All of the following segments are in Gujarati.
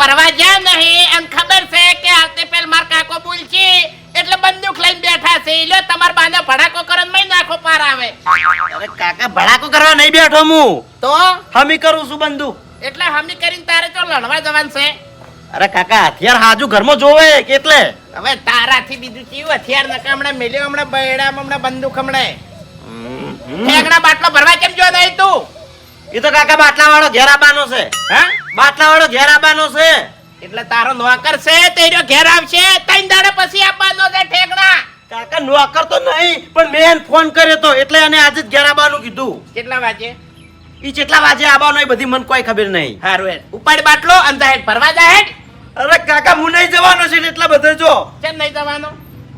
ભરવા જ્યાં નહીં અને ખબર છે કે આવતે પેલ માર કાકો બોલશે એટલે બંદૂક લઈને બેઠા છે. લ્યો તમાર બાને ભડાકો કરો મય નાખો પાર આવે. અરે કાકા ભડાકો કરવા નહીં બેઠો હું. તો? હમી કરું છું બંદૂક. એટલે હમી કરીને તારે તો લડવા જવાનું છે. અરે કાકા હથિયાર હાજુ ઘરમાં જોવે કેટલે હવે તારાથી બીજું કેવું હથિયાર નકા હમણાં મેલ્યો હમણાં બૈડા હમણાં બંદૂક હમણાં. ઠેકડા બાટલો ભરવા કેમ જો નહીં તું? એ તો કાકા બાટલા વાળો ઘેર આવવાનો છે. હા? બાટલા વાળો ઘેર આવવાનો છે. એટલે તારો નોકર છે તેરો ઘેર આવશે ત્રણ દાડા પછી આપવાનો છે ઠેકડા. કાકા નોકર તો નહીં પણ મેં એને ફોન કર્યો તો એટલે એને આજે જ ઘેર આવવાનું કીધું. કેટલા વાગે? ઈ કેટલા વાગે આવવાનો એ બધી મને કોઈ ખબર નહીં. હારું હેડ ઉપાડ બાટલો અંદર હેડ ભરવા જા હેડ. અરે કાકા હું નહીં જવાનો છે એટલા બધા જો. કેમ નહીં જવાનો?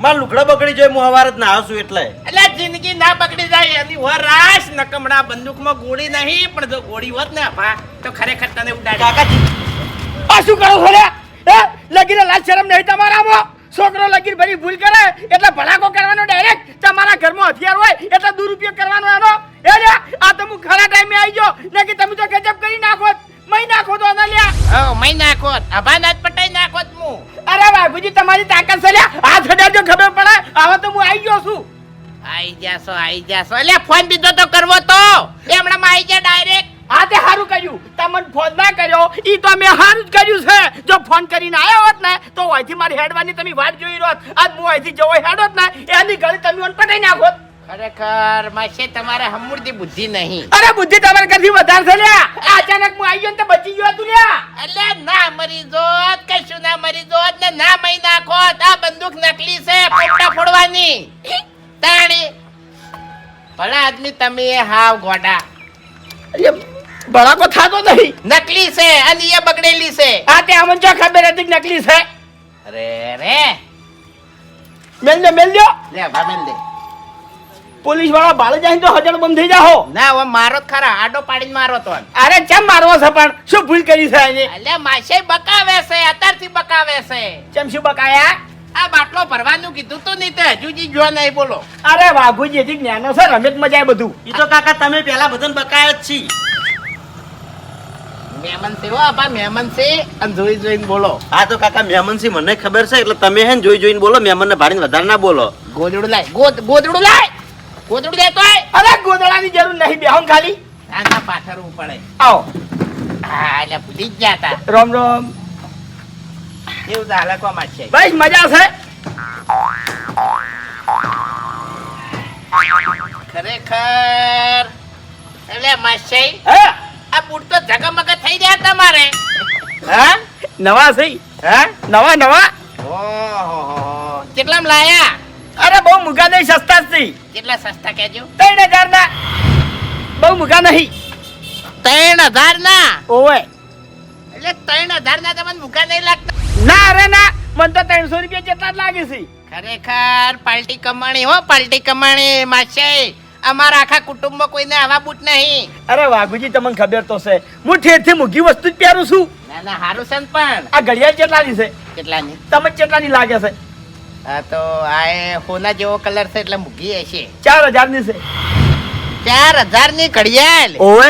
મારા લુગડા બગડી જાય હું હવાર જ ના છું એટલે. એટલે જિંદગી ના બગડી જાય એની વરાશ નકમડા બંદૂકમાં ગોળી નહીં પણ જો ગોળી હોત ને ભા તો ખરેખર તને ઉડાડી કાકાજી આ શું કરો છો હે? લગીને લાજ શરમ નહીં તમારામાં છોકરો લગીર ભરી ભૂલ કરે એટલે ભડાકો કરવાનો ડાયરેક્ટ તમારા ઘરમાં હથિયાર હોય એટલે દુરુપયોગ કરવાનો એનો. એ લ્યા આ તો હું ખરા ટાઈમે આવી ગયો. ને કે તમે તો ગજબ કરી નાખો મહી નાખો તો આને લ્યા. હો મય નાખો આભા નાચ પટાઈ નાખો હું. અરે બાપુજી તમારી તાકાત છે આ હાથ જો ખબર પડે હવે તો હું આવી ગયો છું. આઈ જાસો આઈ જાસો એટલે ફોન બીજો તો કરવો તો. એમણે માં આઈ જા ડાયરેક્ટ આ તે સારું કર્યું. તમને ફોન ના કર્યો. ઈ તો મેં સારું જ કર્યું છે. જો ફોન કરીને આવ્યો હોત ને તો અહીંથી મારી હેડવાની તમે વાત જોઈ રહ્યો આજ હું અહીંથી જવો હેડોત ને એની ઘરે તમે પટાઈ નાખોત. ખરેખર માસે તમારે હમુરદી બુદ્ધિ નહીં. અરે બુદ્ધિ તમારે કરતી વધારે છે લ્યા. અચાનક હું આવી ગયો તો બચી ગયો તું લ્યા. એટલે ના મરી જોત કશું ના મરી જોત ને ના મહી નાખો. આ બંદૂક નકલી છે પોપટા ફોડવાની. તાણી. ભલા આદમી તમે એ હાવ ગોડા. ભડાકો થાતો નહીં. નકલી છે અને એ બગડેલી છે. આ તે અમને જો ખબર હતી નકલી છે. અરે રે મેલ દે મેલ દો. લે ભાબેન દે. પોલીસવાળા ભાડે જાય તો હજાર બંધ થઈ જાઓ ના હવે મારો જ ખરા. આડો પાડીને મારો તો. અરે કેમ મારવો છે પણ? શું ભૂલ કરી છે એને એટલે માસે બકાવે છે અત્યારથી બકાવે છે. કેમ શું બકાયા? આ બાટલો ભરવાનું કીધું તું નહીં તે. હજુજી જો નહીં બોલો. અરે વાઘુજી હજી જ્ઞાનો છે રમેશ મજા આવે બધું. એ તો કાકા તમે પેલા બધાને બકાય જ છી. મહેમાન છે હો આપા મહેમાન છે. અને જોઈ જોઈને બોલો. હા તો કાકા મહેમાન છે મને ખબર છે એટલે તમે હે જોઈ જોઈને બોલો મહેમાન ને ભાડીને વધારે ના બોલો. ગોદડું લાય ગોદ ગોદડું લાય. ગોદડું દેતો અરે ગોદડાની જરૂર નહીં બેહોન ખાલી. આના પાથરવું પડે. આવો. હા એટલે ભૂલી જ ગયા તા. રોમ રોમ. એવું તો કોમાં છે. ભાઈ મજા છે? ખરેખર. એટલે માસી હે? આ બૂટ તો જગમગ થઈ રહ્યા તમારે. હા? નવા છે હા? નવા નવા? ઓહો કેટલામ લાયા? અરે બહુ મુગા નહીં સસ્તા જ નહીં. કેટલા સસ્તા કેજો ત્રણ હજાર ના. બહુ મુગા નહીં. ત્રણ હજાર ના? ઓવે. એટલે ત્રણ હજાર ના તમને મુગા નહીં લાગતા? ના અરે ના મને તો ત્રણસો રૂપિયા જેટલા જ લાગે છે. ખરેખર પાલટી કમાણી હો પાલટી કમાણી માસે. અમારા આખા કુટુંબમાં કોઈને આવા બૂટ નહીં. અરે વાઘુજી તમને ખબર તો છે. હું ઠેરથી મૂકી વસ્તુ જ પહેરું છું. ના ના હારું છે પણ. આ ઘડિયાળ કેટલાની છે. કેટલાની? તમને કેટલાની લાગે છે. આ તો આ હોના જેવો કલર છે એટલે મૂકી હશે ચાર હજારની છે. ચાર હજારની ઘડિયાળ. ઓવે.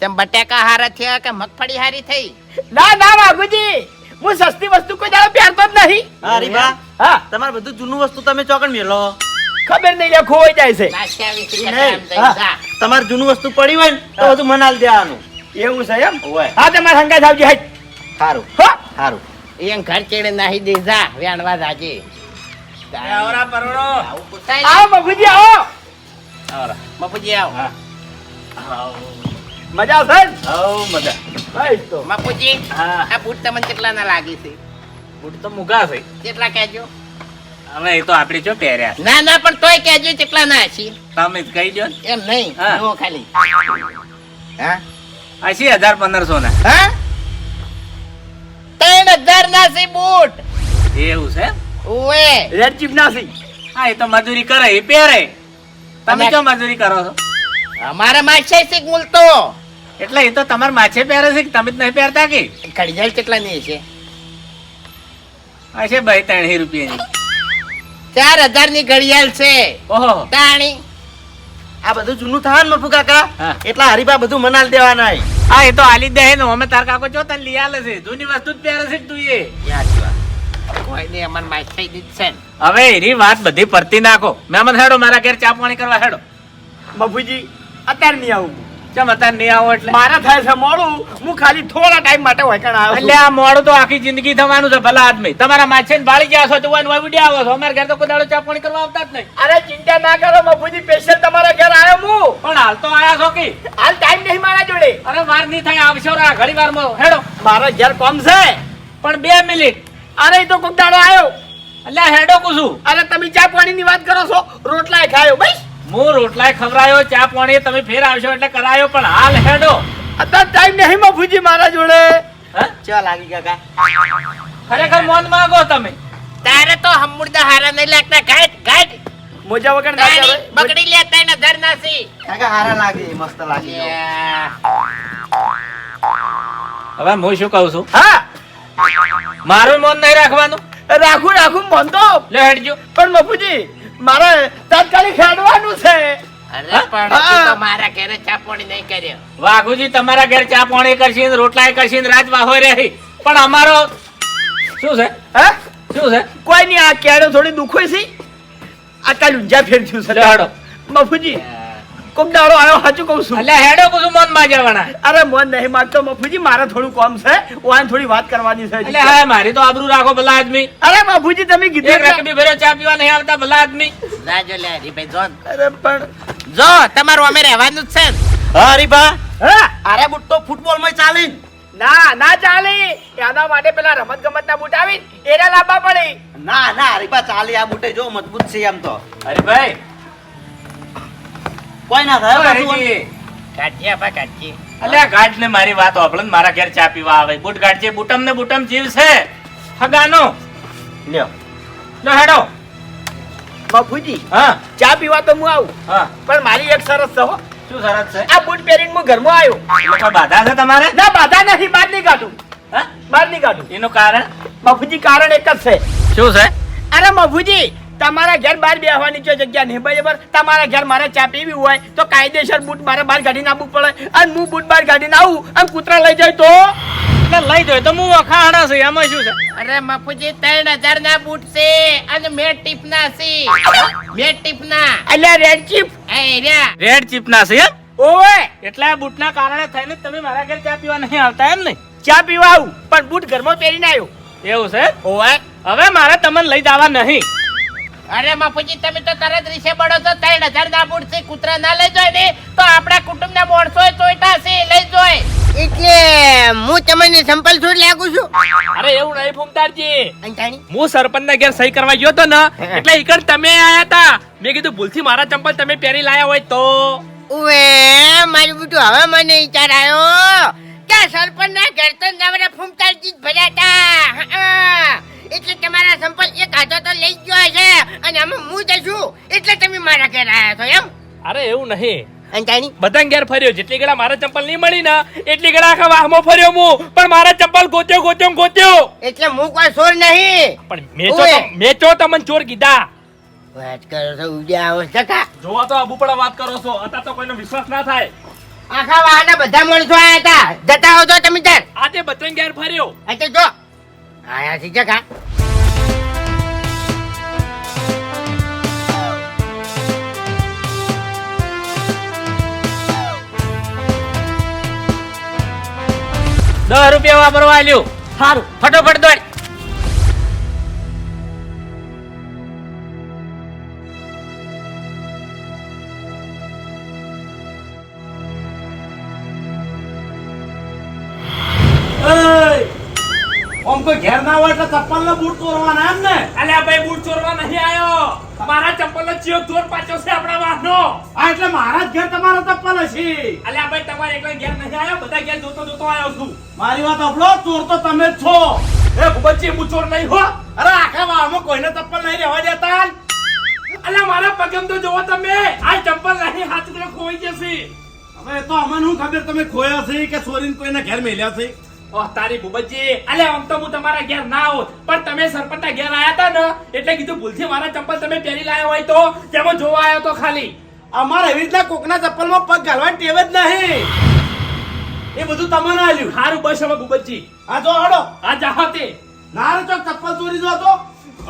તેમ બટાકા હારા થયા કે મગફળી હારી થઈ? ના ના બાબુજી હું સસ્તી વસ્તુ કોઈ દાડો પહેરતો જ નહીં. હા રીબા હા. તમારે બધું જૂનું વસ્તુ તમે ચોકન મેલો. ખબર નહીં લ્યા ખોવાઈ જાય છે. હા. તમારે જૂનું વસ્તુ પડી હોય ને તો બધું મનાલ દેવાનું. એવું છે એમ. હા તમારે હંગાઈ આવજો હાઈ સારું હો. સારું એમ ઘર ચેડે નાહી દે જા વેણવા જાજે. આવું પૂછાય આવો બાપુજી આવો ને? બાપુજી આવો મજા આવશે ને? હવ મજા બસ તો હા આ બૂટ તમને કેટલા ના લાગી છે બૂટ તો મુગા છે કેટલા કહેજો હવે એ તો આપણે જો પહેર્યા ના ના પણ તોય કહેજો કેટલા ના હશે તમે જ કહી દો ને એમ નહીં હા. ખાલી હા અસી હજાર પંદરસો ના હા ત્રણ હજાર ના છે બૂટ એવું છે ઓએ રેડ ચીપ નાસી હા એ તો મજૂરી કરે એ પહેરે. તમે કેમ ક્યાં મજૂરી કરો છો? અમારે માછે છે મૂલતો. એટલે એ તો તમારે માછે પહેરે છે કે તમે જ નહીં પહેરતા કે? ઘડિયાળ કેટલા ની છે હશે ભાઈ ત્રણ રૂપિયાની. ચાર હજારની ઘડિયાળ છે. ઓહો. તાણી. આ બધું જૂનું થાય ને મફુ કાકા એટલા હરીબા બધું મનાલ દેવાના હા એ તો આલી દે ને અમે તાર કાકો જો તને લઈ આલે છે. જૂની વસ્તુ જ પહેરે છે તું એ? યાદ થઈ દીધ છે હવે એની વાત બધી પરતી નાખો. મેમન હેડો મારા ઘેર ચા પાણી કરવા હેડો. બાપુજી અત્યારે નહીં આવું. ચમ અત્યારે નહીં આવો એટલે? મારા થાય છે મોડું. હું ખાલી થોડા ટાઈમ માટે વૈકણ આવ્યો એટલે આ મોડું તો આખી જિંદગી થવાનું છે ભલા આદમી. તમારા માછે ને બાળી ગયા છો તો ઓય ઉડ્યા આવો છો. અમારા ઘેર તો કોઈ દાડો ચા પાણી કરવા આવતા જ નહીં. અરે ચિંતા ના કરો બાપુજી સ્પેશિયલ તમારા ઘર આવ્યો હું. પણ હાલ તો આયા છો કે? હાલ ટાઈમ નહીં મારા જોડે. અરે વાર નહીં થાય આવશો રા ઘડી વારમાં. હેડો. મારો ઘેર કોમ છે? પણ બે મિનિટ. અરે તો કોક દાડો આવ્યો એટલે હેડો કુશું અરે તમે ચા પાણી ની વાત કરો છો? રોટલા ખાયો ભાઈ હું રોટલાય ખવરાયો ચા પાણી તમે ફેર આવશો એટલે કરાયો પણ હાલ હેડો. અત્યારે ટાઈમ નહીં બાપુજી મારા જોડે. હા? ચા લાગી કાકા ખરેખર મોન માંગો તમે. તારે તો હમુરદા હારા નહીં લાગતા. ગાઈટ ગાઈટ મોજા વગર ના ચાલે. બગડી લે તને હજાર નાસી. કાકા હારા લાગે મસ્ત લાગી. હવે હું શું કહું છું? હા. મારું મન નહીં રાખવાનું? રાખું રાખું મન તો. લે હેડજો. પણ બાપુજી મારે તાત્કાલિક હેડવાનું છે. અરે પણ હા. તું તો મારા ઘરે ચા પાણી નહીં કર્યો. વાઘુજી તમારા ઘરે ચા પાણી કરશી ને રોટલા કરશી ને રાત વાહો રહી. પણ અમારો શું છે? હા? શું છે? કોઈ નહીં આ ક્યારે થોડી દુખોય છે? આ કાલ ઊંઝા ફેર થયું છે બાપુજી કોક દાડો આવ્યો સાચું કહું છું. એટલે હેડો કુછું મનમાં જવાના અરે મન નહીં માગતો બાપુજી મારે થોડું કામ છે. વાન થોડી વાત કરવાની છે એટલે હા મારી તો આબરૂ રાખો ભલા આદમી. અરે બાપુજી તમે કીધું એક રકબી ભર્યો ચા પીવા નહીં આવતા ભલા આદમી. જાજો લે હરીભાઈ જોન અરે પણ જો તમારું અમે રહેવાનું જ છે. ને. હા હરીભા. હા? અરે બુટ તો ફૂટબોલમાં ચાલે ના ના ચાલે. એના માટે પેલા રમત ગમત ના બૂટ આવી એને લાંબા પડે. ના ના હરીભા ચાલે આ બુટે જો મજબૂત છે એમ તો. અરે ભાઈ કોઈ ના થાય કાઢજે આપા કાઢજે. અલ્યા ગાઢ ને મારી વાત હોભળો મારા ઘેર ચા પીવા આવે. બુટ ગાઢજે. બુટમ ને બુટમ જીવ છે. હગાનો. લ્યો. લો હેડો. બાપુજી હા. ચા પીવા તો હું આવું. હા. પણ મારી એક સરસ છે હો. શું સરસ છે? આ બૂટ પહેરીને હું ઘરમાં આવ્યો. એટલે બાધા છે તમારે? ના બાધા નથી. બહાર નહીં કાઢું હા? બહાર નહીં કાઢું એનું કારણ? બાપુજી કારણ એક જ છે. શું છે? અરે બાપુજી તમારા ઘેર બહાર બેસવાની જો જગ્યા નહીં બરાબર? તમારા ઘેર મારે ચા પીવી હોય તો કાયદેસર બૂટ મારે બહાર કાઢીને આવવું પડે. અને હું બૂટ બહાર કાઢીને આવું અને કૂતરા લઈ જાય તો? લઈ જાય તો હું વખાણા છું એમાં શું છે? અરે મફુજી ત્રણ હજાર ના બૂટ છે અને મેં ટીપ ના છે. મેં ટીપ ના એટલે રેડ ચીપ રેડ ચીપ ના છે એમ ઓવે! એટલે આ બૂટના કારણે થઈને તમે મારા ઘેર ચા પીવા નહીં આવતા એમ ને? ચા પીવા આવું પણ બૂટ ઘરમાં પહેરીને આવ્યો. એવું છે? ઓવે. હવે મારે તમને લઈ જવા નહીં. અરે મફુજી તમે તો તરત રીસે બળો તો ત્રણ હજાર ના બૂટ છે કૂતરા ના લઈ જાય ને તો આપણા કુટુંબ ના માણસો ચોઈટા છે લઈ જોય. એટલે હું તમને સંપલ છોડ લાગુ છું. અરે એવું નહીં ફૂમદારજી અંતાણી હું સરપંચ ના ઘેર સહી કરવા ગયો તો ને એટલે ઈકડ તમે આયા તા. મેં કીધું ભૂલથી મારા ચંપલ તમે પહેરી લાયા હોય તો. ઓએ મારું બેટું હવે મને વિચાર આવ્યો. કે સરપંચ ના ઘર તો નવરા ફૂમતાલજી જ ભર્યા તા. અને આમાં હું જશું એટલે તમે મારા ઘેર આવ્યા છો એમ? અરે એવું નહીં. અંજાણી બધા ઘેર ફર્યો. જેટલી ગળા મારા ચંપલ નહીં મળી ને એટલી ગળા આખા વાહમો ફર્યો હું. પણ મારા ચંપલ ગોત્યો ગોત્યો ગોત્યો. એટલે હું કોઈ ચોર નહીં. પણ મેં તો મેં તો તમને ચોર કીધા. વાત કરો છો ઉડ્યા આવો ટકા જોવા તો આબુ પડા વાત કરો છો. અત્યારે તો કોઈનો વિશ્વાસ ના થાય. આખા વાહના બધા માણસો આયા હતા. જતા હો તો તમે તાર આજે બધા ઘેર ફર્યો. એટલે જો. આયા છે જગા દસ રૂપિયા વાપરવા લ્યો સારું ફટોફટ દોડ. એટલે ચપ્પલ નો બૂટ ચોરવાના એમ ને? અલ્યા ભાઈ બૂટ ચોરવા નહીં આવ્યો મારા ચંપલ નો ચિયો ચોર પાછો છે આપણા વાહનો. આ એટલે મારા જ ઘેર તમારો ચપ્પલ હશે. અલ્યા ભાઈ તમારે એકલા ઘેર નહીં આવ્યો બધા ઘેર જોતો જોતો આવ્યો છું. મારી વાત સાંભળો ચોર તો તમે જ છો. એ ભૂપતજી હું ચોર નહીં હો. અરે આખા વાહમાં કોઈને ચપ્પલ નહીં રહેવા દેતા. અલ્યા મારા પગમ તો જોવો તમે. આ ચપ્પલ નહીં હાથ ખોઈ જશે. હવે તો અમને શું ખબર તમે ખોયા છે કે ચોરીને કોઈને ઘેર મેલ્યા છે? ઓહ તારી ભૂપતજી અલે આમ તો હું તમારા ઘેર ના આવું પણ તમે સરપંચના ઘેર આયા હતા ને એટલે કીધું ભૂલથી મારા ચંપલ તમે પહેરી લાયા હોય તો તેમાં જોવા આવ્યો તો ખાલી. અમારે એવી રીતના કોકના ચપ્પલમાં પગ ઘાલવાની ટેવ જ નહીં. એ બધું તમને આલ્યું. હારું બસ હવે ગુબતજી આ જો આડો આ જાહો તે. ના રે તો ચપ્પલ ચોરી જો તો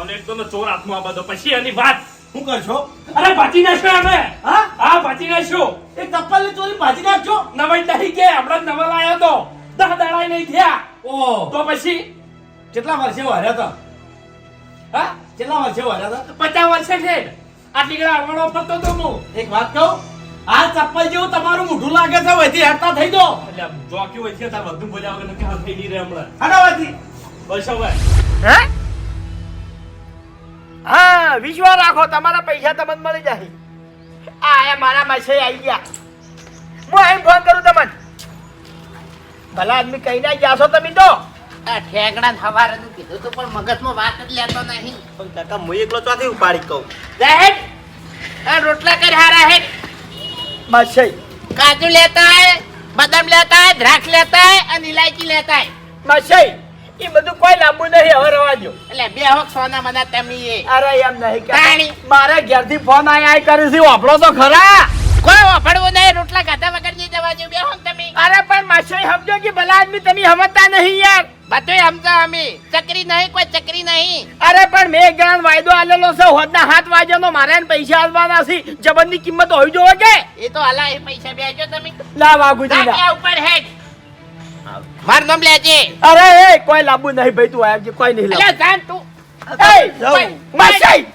અને એકદમ ચોર હાથમાં આ બધો. પછી એની વાત. શું કરશો? અરે ભાજી નાખશો અમે હા? હા ભાજી નાખશો. એ ચપ્પલ ચોરી ભાજી નાખજો. નવાઈ નહીં કે હમણાં નવા લાયો તો. દહ દાડા નહીં થયા. ઓ. તો પછી? કેટલા વર્ષે વાર્યા તો હા? કેટલા વર્ષે વાર્યા હતા? પચાસ વર્ષે છે આટલી ગળા અડવાડો ફરતો તો હું. એક વાત કહું આ ચપ્પલ જેવું તમારું મોઢું લાગે છે વહીથી હટતા થઈ દો એટલે જોક્યું હોય છે તાર બધું બોલ્યા વગર નક્કી થઈ નહીં રહે હમણાં. હટો વહીથી બસ હવે. હે? હા વિશ્વાસ રાખો તમારા પૈસા તમને મળી જાય. આ આયા મારા માસે આવી ગયા. હું એમ ફોન કરું તમને. ભલા આદમી કઈ ના ગયા છો તમે તો. આ ઠેકડા સવારનું કીધું તો પણ મગજમાં વાત જ લેતો નહીં. પણ કાકા હું એકલો ચોથી ઉપાડી કહું? રહેટ આ રોટલા કરી હારા હેટ માસે કાજુ લેતા હે બદામ લેતા હે દ્રાક્ષ લેતા હે અને ઇલાયચી લેતા હે એ બધું કોઈ લાંબુ નહીં હવે રવા દો એટલે બે હોક સોના મના તમે અરે એમ નહીં. કે મારે ઘેરથી ફોન આય કરે છે વાપરો તો ખરા. કોઈ વાપરવું નહીં રોટલા ખાધા વગર નહીં જવા દો બે તમે. અરે પણ માસે સમજો કે ભલા આદમી તમે સમજતા નહીં યાર. બધું સમજા અમે. ચકરી નહીં કોઈ ચકરી નહીં. અરે પણ મેં એક જણાને વાયદો આલેલો છે. હોદના હાથ વાગ્યાનો મારે એને પૈસા આપવાના છે. જબરની કિંમત હોવી જોવે કે? એ તો હલા એ પૈસા બેજો તમે. ના વાગુજી તાક્યા ઉપર હેડ માર નામ લેજે. અરે એ કોઈ લાંબુ નહીં ભાઈ તું આવજે કોઈ નહીં જાન તું. માસાઈ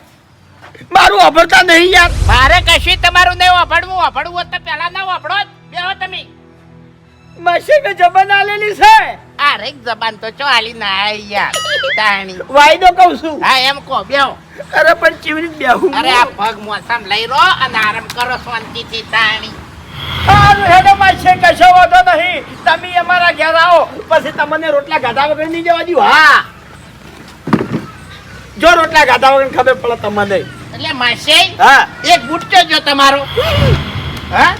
મારું અભરતા નહીં યાર. મારે કશું તમારું નહીં વાપરવું? વાપરવું હોત તો પેલા ના વાપરો. બેહો તમે. મશીન મેં જબન આલેલી છે. અરે જબાન તો ચો આલી ના આઈ યાર. તાણી વાયદો કહું છું. હા એમ કહો બેહો અરે પણ કેવી રીતે બેહું. અરે આ પગ મોસમ લઈ રો અને આરામ કરો શાંતિથી તાણી હેડો માસી કશો વાંધો નહીં. તમે અમારા ઘેર આવો. પછી તમને રોટલા ગાધા વગર નહીં જવા દઉં. હા. જો રોટલા ગાધા વગર ખબર પડે તમને. એટલે માસે હા. એક બુટ્ટો જો તમારો. હા?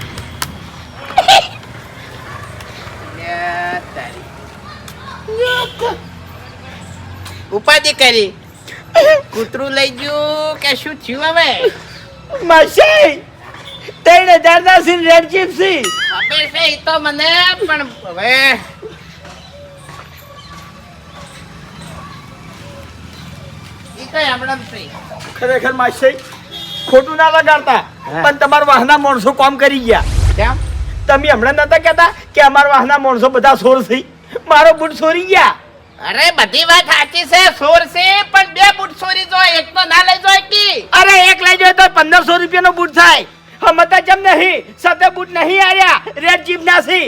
ઉપાધિ કરી. કૂતરું લઈ ગયું કે શું થયું હવે? માસી ત્રણ હજાર ના સીન રેડ ચીપ સી ખબર તો મને પણ હવે ઈ કઈ હમણાં જ છે. ખરેખર માસી ખોટું ના લગાડતા પણ તમારા વાહના માણસો કામ કરી ગયા. કેમ? તમે હમણાં નતા કહેતા કે અમારા વાહના માણસો બધા સોર છે? મારો બુટ સોરી ગયા. અરે બધી વાત સાચી છે સોર છે પણ બે બુટ સોરી જો એક તો ના લઈ જોય કી? અરે એક લઈ જાય તો પંદરસો રૂપિયાનો બુટ થાય. હમતા જેમ નહીં સતે બુટ નહીં આવ્યા રેડ જીપ ના છે.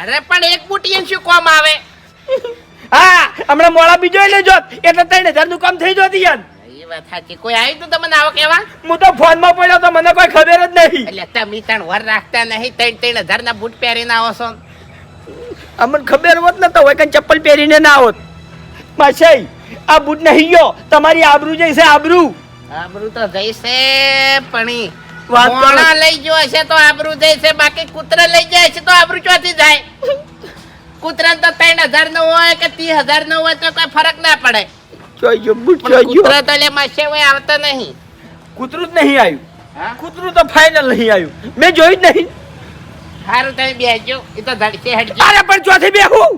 અરે પણ એક બુટ એમ શું કોમ આવે? હા હમણાં મોડા બીજો લેજો. એટલે ત્રણ હજારનું કામ થઈ જતી યાર. એ વાત સાચી. કોઈ આવ્યું તું તમને આવો કેવા? હું તો ફોનમાં પડ્યો તો મને કોઈ ખબર જ નહીં. એટલે તમે ત્રણ વર રાખતા નહીં ત્રણ ત્રણ હજાર ના બુટ પહેરીને આવો છો. અમને ખબર હોત ને તો હોય કઈ ચપ્પલ પહેરીને ના હોત. માસાઈ આ બુટ નહીં ગયો. તમારી આબરૂ જઈશે આબરૂ. આબરૂ તો જઈશે પણ ઈ વાત લઈ ગયો હશે તો આબરૂ જઈશે બાકી કૂતરા લઈ જાય છે તો આબરૂ ચોથી જાય? કૂતરા તો ત્રણ હજાર નો હોય કે ત્રીસ હજાર નો હોય તો કોઈ ફરક ના પડે. કૂતરા તો લે માસે હોય આવતો નહીં. કૂતરું જ નહીં આવ્યું. કૂતરું તો ફાઇનલ નહીં આવ્યું. મેં જોયું જ નહીં. સારું તમે બેસજો એ તો ધડકે હટજો. અરે પણ ચોથી બેહું.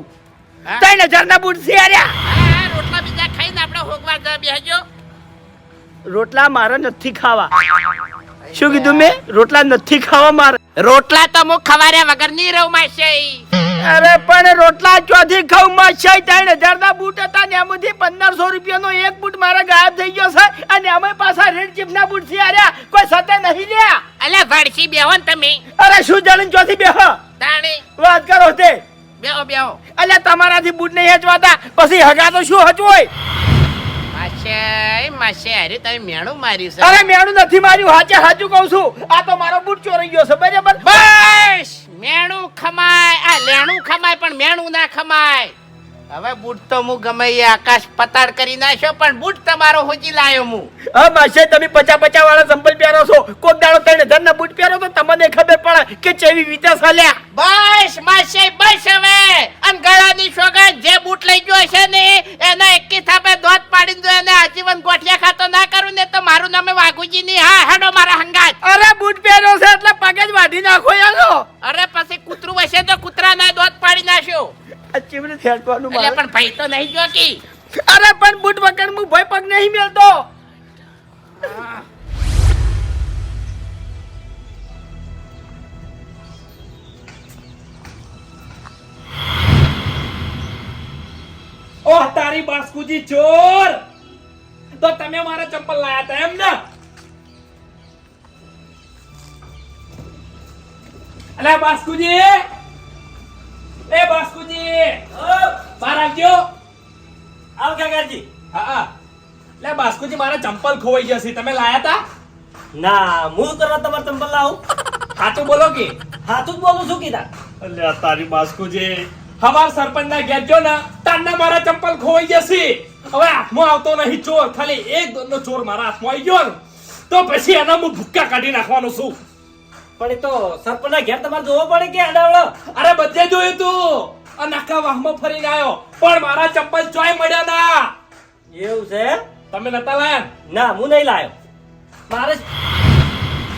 ત્રણ હજાર ના બુટ છે અરે. રોટલા બીજા ખાઈને આપણે હોગવા જા બેસજો રોટલા મારે નથી ખાવા. શું કીધું મેં? રોટલા નથી ખાવા મારે. રોટલા તો હું ખવાર્યા વગર નહીં રહું માસે. અરે પણ રોટલા ચોથી ખાવમાં છે. ત્રણ હજાર ના બૂટ હતા ને એમાંથી પંદરસો રૂપિયાનો એક બૂટ મારા ગાયબ થઈ ગયો છે અને અમે પાછા રેડ ચીપ ના બૂટથી આર્યા કોઈ સાથે નહીં લ્યા. અલે વડસી બેહો ને તમે. અરે શું જાણે ચોથી બેહો? તાણી. વાત કરો તે. બેહો બેહો. અલે તમારાથી બૂટ નહીં હચવાતા. પછી હગા તો શું હચવોય માસે અરે તમે મેણું નથી માર્યું. હાચે હાચું કહું છું. આ તો મારો બૂટ ચોરી ગયો છે. બરાબર? બસ! મેણું ખમાય. આ લેણું ખમાય પણ મેણું ના ખમાય. હવે બૂટ તો હું ગમે એ આકાશ પતાડ કરી નાખ્યો પણ બૂટ તમારો હોજી લાયો હું. હા માશે તમે પચા પચા વાળા સંભલ પહેરો છો. કોક દાડો ત્રણ ધન બૂટ પહેરો તો તમને ખબર પડે કે ચેવી વિચાર ચાલ્યા બસ માશે બસ હવે. અન ગળાની સોગંદ જે બૂટ લઈ ગયો છે ને એના એકી થાપે દોત પાડી દો એને આજીવન ગોઠિયા ખાતો ના કરું ને તો મારું નામે વાઘુજી ની હા હેડો મારા હંગાત. અરે બૂટ પહેરો છે એટલે પગે જ વાઢી નાખો યાર. અરે પછી કૂતરું હશે તો કૂતરાના દોત પાડી નાખ્યો. આ થેડવાનું મારે. પણ ભાઈ તો નહીં જોકી અરે પણ બૂટ વગર હું ભાઈ પગ નહીં મેલતો ઓહ તારી બાસ્કુજી ચોર તો તમે મારા ચંપલ લાયા હતા એમ ને? અલા બાસ્કુજી! એ બાસ્કુજી! બહાર આવજો. આવ કાકાજી. હા હા. લે બાસ્કુજી મારા ચંપલ ખોવાઈ ગયા છે. તમે લાયા હતા ના હું કરવા તમારે ચંપલ લાવું. સાચું બોલો કે? હાથું બોલું છું કીધા. અલ્યા તારી બાસ્કુજી. હવાર સરપંચ ના ઘેર જો ને તારના મારા ચંપલ ખોવાઈ જશે હવે હાથમાં આવતો નહીં ચોર. ખાલી એક દોડનો ચોર મારા હાથમાં આવી ગયો તો પછી એના હું ભૂક્કા કાઢી નાખવાનો છું. પણ એ તો સરપંચના ઘેર તમારે જોવો પડે કે અડાવડો. અરે બધે જોયું તું. આ નાકા વાહમાં ફરીને આવ્યો. પણ મારા ચંપલ ચોય મળ્યા ના. એવું છે? તમે નતા લાયા? ના હું નહીં લાયો. મારે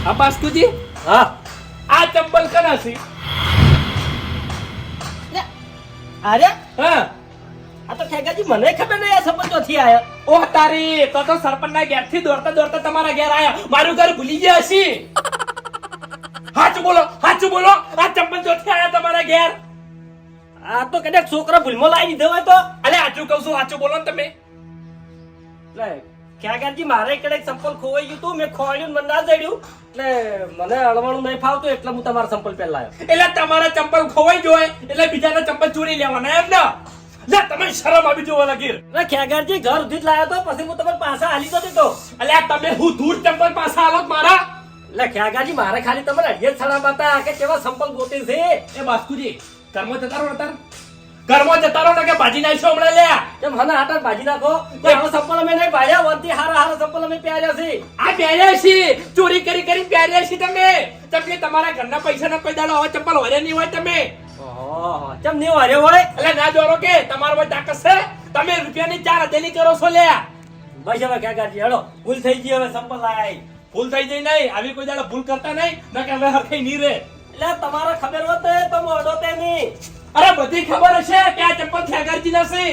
હા બાસ્કુજી હા. આ ચંપલ કના છે? અરે હા. આ તો ખેગાજી મને ખબર નહીં આ સંબંધથી આયો. ઓહ તારી તો તો સરપંચના ઘેરથી દોડતા દોડતા તમારા ઘેર આયા. મારું ઘર ભૂલી ગયા હશે. હાચું બોલો હાચું બોલો. આ ચંપલ ચોથી આયા તમારા ઘેર? આ તો કદાચ છોકરા ભૂલમાં લાવી દીધો હોય તો. અલે હાચું કહું છું હાચું બોલો ને તમે. ખેગાજી મારે કદાચ સંપલ ખોવાઈ ગયું તું? મેં ખોવાડ્યું મને ના જડ્યું. એટલે મને અળવાનું નહીં ફાવતું એટલે હું તમારા સંપલ પહેલા આવ્યો એટલે તમારા ચંપલ ખોવાઈ ગયો એટલે બીજાના ચંપલ ચોરી લેવાના એમ ને? લે તમે શરમ આવી જોવા લાગી એટલે ખેગાજી ઘર સુધી જ લાવ્યો તો? પછી હું તમારે પાછા હાલી જતો તો. અલે તમે હું દૂર ચંપલ પાછા આવો મારા? એટલે ખ્યાગાજી મારે ખાલી તમારે અડિયે જ છડા બતા કે કેવા સંપલ ગોતી છે? એ બાસ્કુજી ઘરમાં જતા રહો તાર. ઘરમાં જતા રહો કે ભાજી નાખશો હમણાં લ્યા કે મને આટા ભાજી નાખો? તો આવા સંપલ અમે નહીં ભાયા વંતી હારા હારા સંપલ અમે પહેર્યા છે આ પહેર્યા છે ચોરી કરી કરી પહેર્યા છે તમે. તમે તમારા ઘરના પૈસા ના કોઈ દાડો હવે ચંપલ વર્યા નહીં હોય તમે. ઓહો ચમ નહીં વાર્યો હોય? એટલે ના જોરો કે તમારો ભાઈ તાકસ છે તમે રૂપિયાની ચાર હજારની કરો છો લ્યા બસ હવે ખેગાજી હેડો. ભૂલ થઈ ગઈ હવે સંપલ લાયા ભૂલ થઈ જઈ નહીં આવી કોઈ દાડો ભૂલ કરતા નહીં ના કે હવે હરખાઈ નહીં રે એટલે તમારે ખબર હોત તો મોડો તે નહીં. અરે બધી ખબર હશે કે આ ચંપલ ખેગારજી ના છે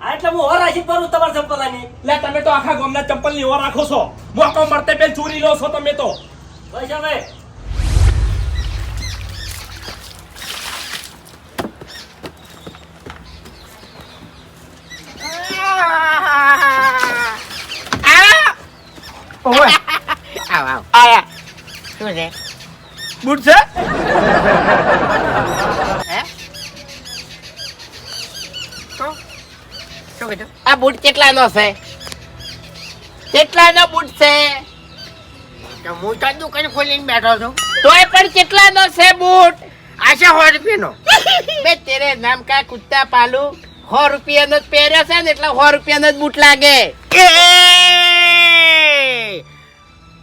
આ એટલે હું ઓર રાખી પરું તમારા સંપલ આની એટલે તમે તો આખા ગામના ચપ્પલની ઓર રાખો છો. મોકો મળતે પેલ ચોરી લો છો તમે તો. બસ હવે. ઓવે. આવ આવ. આયા શું છે? બૂટ છે? હે? શું? શું કીધું? આ બૂટ કેટલાનો છે? કેટલાનો બૂટ છે? તો હું તો દુકાન ખોલીને બેઠો છું. તોય પણ કેટલાનો છે બૂટ? આ છે સો રૂપિયાનો. બે તેરે નામ કા કુત્તા પાલુ? સો રૂપિયાનો જ પહેર્યો છે ને એટલે સો રૂપિયાનો જ બૂટ લાગે. એ!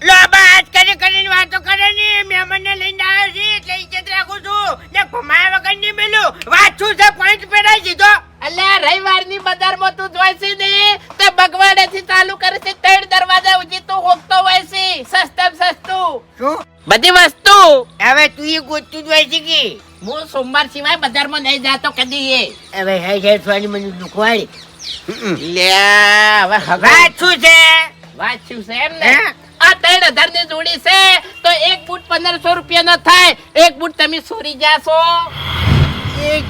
લો બસ કરી કરીને વાતો કરે ને મહેમાનને લઈને આવ્યો છે એટલે ઇજ્જત રાખું છું. ને ભમાયા વગર નહીં મેલું. વાંચું છે? પોઈન્ટ પહેરાઈ દીધો. અલ્યા રવિવારની બજારમાં તું જોઈ છે ને તે બગવાડે ચાલુ કરે છે ત્રણ દરવાજા ઉજી તું હોકતો હોય છે સસ્તમ સસ્તું. શું? બધી વસ્તુ. હવે તું એ ગોતું જ હોય છે કે? હું સોમવાર સિવાય બજારમાં નહીં જાતો કદી એ. હવે હે હે થોડી મને દુખવાડી લે હવે હવે શું છે? વાંચ્યું છે એમ ને? આ ત્રણ હજારની જોડી છે તો એક બૂટ પંદરસો રૂપિયા નો થાય. એક બૂટ તમે સોરી જાશો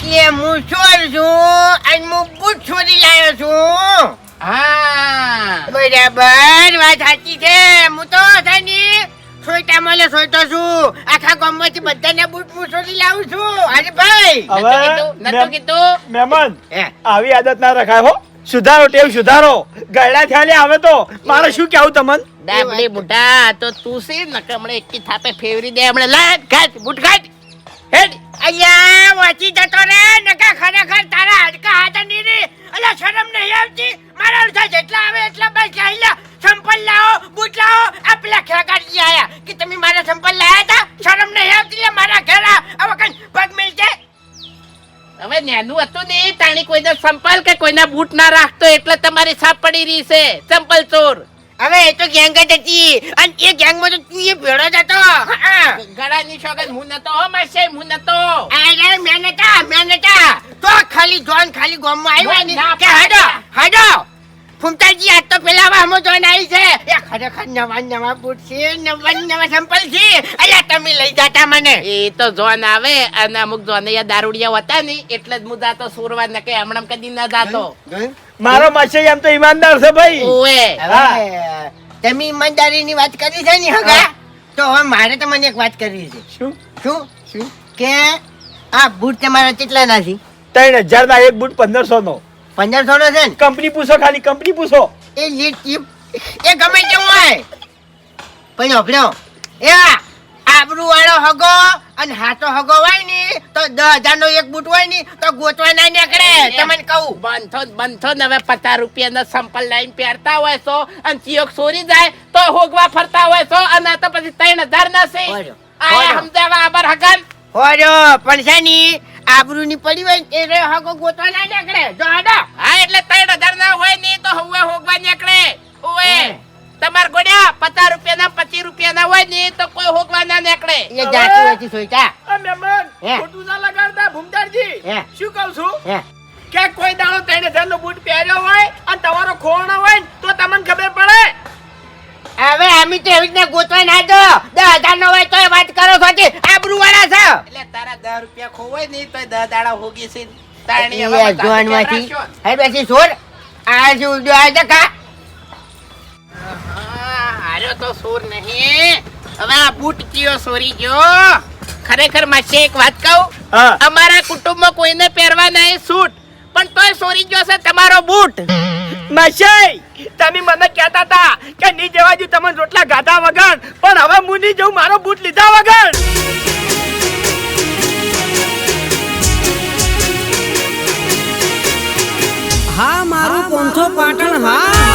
કે હું ચોર છું અને હું બૂટ છોડી લાવ્યો છું. હા. બરાબર વાત સાચી છે. હું તો સાની ને સોયટા મળે સોઈટો છું. આખા ગામમાંથી બધાને બૂટ બૂટ છોડી લાવું છું. અરે ભાઈ. હવે નતો કીધું મહેમાન આવી આદત ના રખાય હો. સુધારો ટેવ સુધારો. ગયડા થયા લે આવે તો. મારે શું કેવું તમને? ડાબડી બુઢા તો તું સી નકમણે એકી થાપે ફેવરી દે. હમણે લાટ કાટ બુટ કાટ હેડ. અલ્યા વાંચી જતો રે નકા ખરેખર તારા હાડકા હાથની રે. અલ્યા શરમ નહીં આવતી? મારા અડધા જેટલા આવે એટલા બસ લઈ લે સંપલ લાવો બૂટ લાવો. આ પેલા ખેગાડી આયા કે તમે મારા સંપલ લાયા હતા? શરમ નહીં આવતી? લે મારા ઘર આ. હવે કઈ પગ મિલજે હવે નેનું હતું ને તાણી કોઈના સંપલ કે કોઈના બૂટ ના રાખતો એટલે તમારી છાપ પડી રહી છે. ચંપલ ચોર. હવે એ તો ગેંગ જ હતી. અને એ ગેંગમાં તો તું એ ભેળો જ હતો. ગળાની સોગંદ હું નતો હો માસે હું નતો. અરે મેં નતા મેં નતા. ખાલી જોન ખાલી ગામમાં આવ્યો ને કે હડો હડો. ફૂમતાજી આજ તો પેલા વામો જોન આવી છે. એ ખરેખર નવા નવા બૂટ છે નવા નવા સંપલ છે. અલ્યા તમે લઈ જાતા મને. એ તો જોન આવે અને અમુક જોનૈયા દારૂડિયા હતા ને એટલે જ હું જાતો સુરવા ન કે હમણાં કદી ન જાતો. મારો માસે એમ તો ઈમાનદાર છે ભાઈ. ઓએ તમે ઈમાનદારીની વાત કરી છે ને હગા? તો હવે મારે તમને એક વાત કરવી છે. શું? શું? શું? કે આ બૂટ તમારા કેટલા ના છે? ત્રણ હજાર ના એક બૂટ પંદરસો નો પંદરસો નો છે ને? કંપની પૂછો ખાલી કંપની પૂછો. એ લીટ ચીપ એ ગમે તેવું હોય. પણ ઓફડ્યો એ આબરૂ વાળો હગો અને હાથો હગો હોય ને તો દસ હજાર નો એક બૂટ હોય ને તો ગોતવા ના નીકળે તમને કહું. બંધો બંધો ને હવે પચાસ રૂપિયાના સંપલ લાઈન પહેરતા હોય છો અને ચિયોક સોરી જાય તો હોગવા ફરતા હોય છો અને તો પછી ત્રણ હજાર ના છે. આ. સમજાવા આબર હગન. હોજો પણ છે ની આબરૂ ની પડી હોય એ રે હગો ગોતવા ના નીકળે. જો હાડો. હા એટલે ત્રણ હજાર ના હોય ને તો હવે હોગવા નીકળે. ઓએ તમાર ગોડ્યા પચાસ રૂપિયાના પચીસ રૂપિયાના હોય ને તો કોઈ હોગવા ના નીકળે. એ જાતી છે સોઈતા મહેમાન ખોટું ના લગાડતા ભૂમદારજી શું કહું છું? કે કોઈ દાડો ત્રણ હજાર નો બૂટ પહેર્યો હોય અને તમારો ખોરણો હોય તો તમને ખબર પડે. હવે અમે તો એવી રીતના ગોતવા ના દો દસ હજાર નો હોય તો વાત કરો છો કે આબરૂ વાળા છો. એટલે તારા દસ રૂપિયા ખોવાય નહીં તો દસ દાડા હોગી છે. તારણી હવે જોનમાંથી હે બેસી સોર. આ શું જો આ જકા હા, તો સોર નહીં. હવે આ બૂટ કયો સોરી ગયો? ખરેખર માસે એક વાત કહું? અમારા કુટુંબમાં કોઈને પહેરવા નહીં સૂટ. પણ તોય સોરી ગયો છે તમારો બૂટ. માસાઈ! તમે મને કહેતા હતા કે ની જવા દઉં તમને રોટલા ગાધા વગર, પણ હવે હું નહીં જઉં, મારો બૂટ લીધા વગર. હા, મારું પોંથો પાટણ, હા.